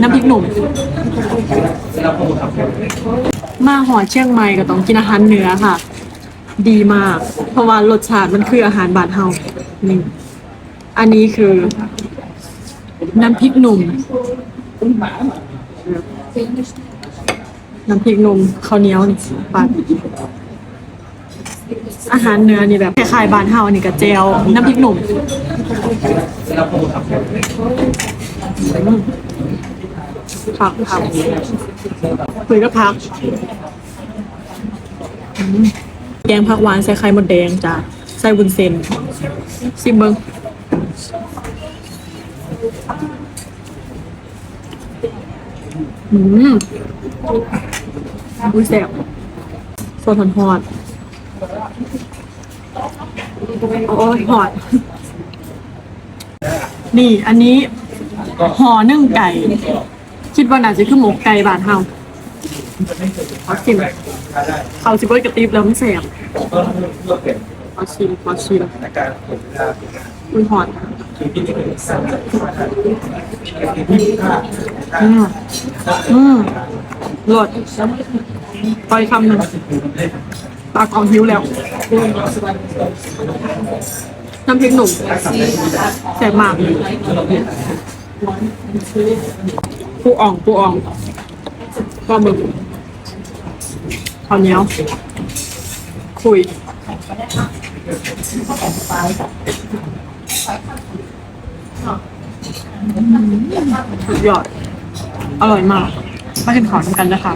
น้ำพริกหนุ่ม มาหอเชียงใหม่ก็ต้องกินอาหารเหนือค่ะ ดีมาก เพราะว่ารสชาติมันคืออาหารบ้านเฮานี่อันนี้คือ น้ำพริกหนุ่ม น้ำพริกหนุ่มข้าวเหนียวนี่ปัดอาหารเหนือนี่แบบคล้ายๆบ้านเฮานี่กับเจลน้ำพริกหนุ่ม อืมผักผักคุยก็ผัก แกงผักหวานใส่ไข่มดแดงจ้ะใส่วุ้นเส้นซิมเบิงอืมอุ้ยแซ่บโซนหอนๆโอ้ยหอด นี่อันนี้ห่อนึ่งไก่ คิดว่าน่าจะคือหมกไก่บานเฮาขอชิมเขาสิบเบิร์กระติบแล้วมันแสบขอชิมขอชิมอุ้ยหอดอืมอืมรสปล่อยคำหนึ่งปากองหิวแล้วน้ำพริกหนุ่มแซ่บมาก ปูอ่องปูอ่องปลาหมึกข้าวเหนียวคุยสุดยอด อร่อยมาก มากินข้าวด้วยกันนะคะ